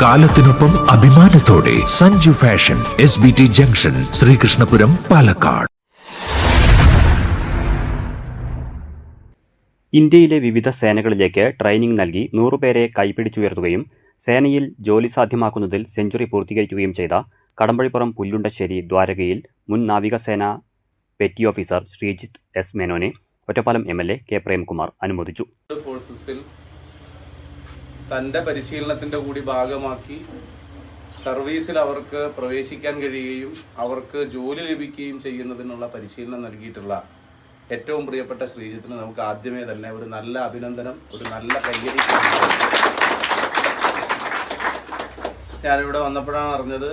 കാലത്തിനൊപ്പം അഭിമാനത്തോടെ Sanju fashion S B T junction Sreekrishnapuram Palakkad. ഇന്ത്യയിലെ വിവിധ സേനകളിലേക്ക് ട്രെയിനിംഗ് നൽകി നൂറുപേരെ കൈപിടിച്ചുയർത്തുകയും സേനയിൽ ജോലി സാധ്യമാക്കുന്നതിൽ സെഞ്ചുറി പൂർത്തീകരിക്കുകയും ചെയ്ത കടമ്പഴിപ്പുറം പുല്ലുണ്ടശ്ശേരി ദ്വാരകയിൽ മുൻ നാവികസേന petty officer Sreejith S മേനോനെ Ottapalam M L A K Premkumar അനുമോദിച്ചു. ഫോഴ്സസിൽ തന്റെ പരിശീലനത്തിന്റെ കൂടി ഭാഗമാക്കി സർവീസിൽ അവർക്ക് പ്രവേശിക്കാൻ കഴിയുകയും അവർക്ക് ജോലി ലഭിക്കുകയും ചെയ്യുന്നതിനുള്ള പരിശീലനം നൽകിയിട്ടുള്ള ഏറ്റവും പ്രിയപ്പെട്ട ശ്രീജിത്തിന് നമുക്ക് ആദ്യമേ തന്നെ ഒരു നല്ല അഭിനന്ദനം ഒരു നല്ല കയ്യടി. ഞാനിവിടെ വന്നപ്പോഴാണ് അറിഞ്ഞത്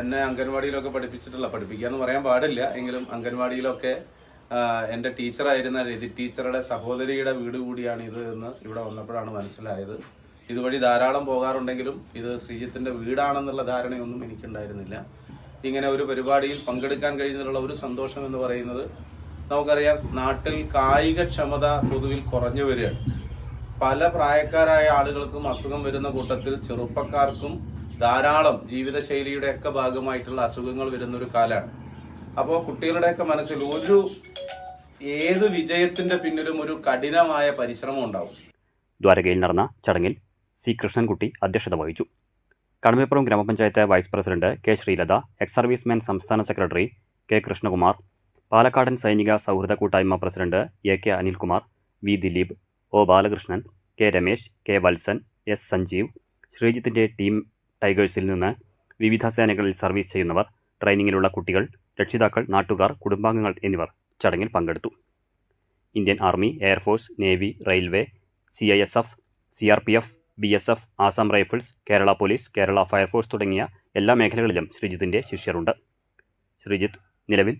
എന്നെ അംഗൻവാടിയിലൊക്കെ പഠിപ്പിച്ചിട്ടില്ല പഠിപ്പിക്കാന്ന് പറയാൻ പാടില്ല എങ്കിലും അംഗൻവാടിയിലൊക്കെ എന്റെ ടീച്ചറായിരുന്ന രതി ടീച്ചറുടെ സഹോദരിയുടെ വീട് കൂടിയാണ് ഇത് എന്ന് ഇവിടെ വന്നപ്പോഴാണ് മനസ്സിലായത്. ഇതുവഴി ധാരാളം പോകാറുണ്ടെങ്കിലും ഇത് ശ്രീജിത്തിന്റെ വീടാണെന്നുള്ള ധാരണയൊന്നും എനിക്കുണ്ടായിരുന്നില്ല. ഇങ്ങനെ ഒരു പരിപാടിയിൽ പങ്കെടുക്കാൻ കഴിയുന്നതിലുള്ള ഒരു സന്തോഷം എന്ന് പറയുന്നത് നമുക്കറിയാം നാട്ടിൽ കായികക്ഷമത പൊതുവിൽ കുറഞ്ഞു വരികയാണ്. പല പ്രായക്കാരായ ആളുകൾക്കും അസുഖം വരുന്ന കൂട്ടത്തിൽ ചെറുപ്പക്കാർക്കും ധാരാളം ജീവിതശൈലിയുടെ ഒക്കെ ഭാഗമായിട്ടുള്ള അസുഖങ്ങൾ വരുന്ന ഒരു കാലമാണ്. അപ്പോൾ കുട്ടികളുടെയൊക്കെ മനസ്സിൽ ഒരു ഏത് വിജയത്തിന്റെ പിന്നിലും ഒരു കഠിനമായ പരിശ്രമം ഉണ്ടാവും. ദ്വാരകയിൽ നടന്ന ചടങ്ങിൽ സി. കൃഷ്ണൻകുട്ടി അധ്യക്ഷത വഹിച്ചു. കടമ്പപ്പുറം ഗ്രാമപഞ്ചായത്ത് vice president K. Sreelatha ex servicemen സംസ്ഥാന സെക്രട്ടറി കെ. കൃഷ്ണകുമാർ പാലക്കാടൻ സൈനിക സൗഹൃദ കൂട്ടായ്മ president A. K. Anilkumar V. Dileep O. Balakrishnan K. Ramesh K. Valsan S. Sanjeev ശ്രീജിത്തിന്റെ team ടൈഗേഴ്സിൽ നിന്ന് വിവിധ സേനകളിൽ സർവീസ് ചെയ്യുന്നവർ ട്രെയിനിങ്ങിലുള്ള കുട്ടികൾ രക്ഷിതാക്കൾ നാട്ടുകാർ കുടുംബാംഗങ്ങൾ എന്നിവർ ചടങ്ങിൽ പങ്കെടുത്തു. Indian army air force navy railway C. I. S. F C. R. P. F B S F Assam rifles Kerala police Kerala fire force തുടങ്ങിയ എല്ലാ മേഖലകളിലും ശ്രീജിത്തിന്റെ ശിഷ്യരുണ്ട്. ശ്രീജിത്ത് നിലവിൽ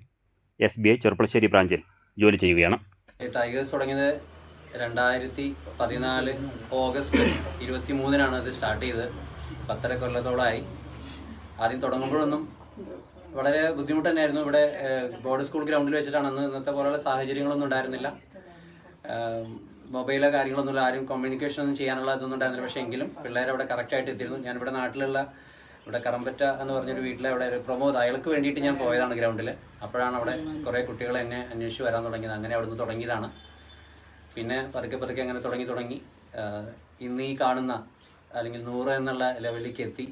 എസ് ബി ഐ ചെറുപ്പളശ്ശേരി ബ്രാഞ്ചിൽ ജോലി ചെയ്യുകയാണ്. ടൈഗേഴ്സ് തുടങ്ങിയത് രണ്ടായിരത്തി പതിനാല് ഓഗസ്റ്റ് ഇരുപത്തി മൂന്നിനാണ് ഇത് സ്റ്റാർട്ട് ചെയ്തത് പത്തര കൊല്ലത്തോളമായി ആദ്യം തുടങ്ങുമ്പോഴൊന്നും വളരെ ബുദ്ധിമുട്ട് തന്നെയായിരുന്നു ഇവിടെ ബോർഡ് സ്കൂൾ ഗ്രൗണ്ടിൽ വെച്ചിട്ടാണ് അന്ന് ഇന്നത്തെ പോലെയുള്ള സാഹചര്യങ്ങളൊന്നും ഉണ്ടായിരുന്നില്ല. മൊബൈലോ കാര്യങ്ങളൊന്നുമില്ല. ആരും കമ്മ്യൂണിക്കേഷൻ ഒന്നും ചെയ്യാനുള്ള ഇതൊന്നും ഉണ്ടായിരുന്നില്ല. പക്ഷേ എങ്കിലും പിള്ളേർ അവിടെ കറക്റ്റായിട്ട് എത്തിയിരുന്നു. ഇവിടെ നാട്ടിലുള്ള ഇവിടെ കറമ്പറ്റ എന്ന് പറഞ്ഞൊരു വീട്ടിലെ അവിടെ ഒരു പ്രമോദ് അയാൾക്ക് വേണ്ടിയിട്ട് ഞാൻ പോയതാണ് ഗ്രൗണ്ടിൽ അപ്പോഴാണ് അവിടെ കുറേ കുട്ടികൾ എന്നെ അന്വേഷിച്ച് വരാൻ തുടങ്ങിയത്. അങ്ങനെ അവിടുന്ന് തുടങ്ങിയതാണ്. പിന്നെ പതുക്കെ പതുക്കെ അങ്ങനെ തുടങ്ങി തുടങ്ങി ഇന്ന് ഈ കാണുന്ന അല്ലെങ്കിൽ നൂറ് എന്നുള്ള ലെവലിലേക്ക് എത്തി.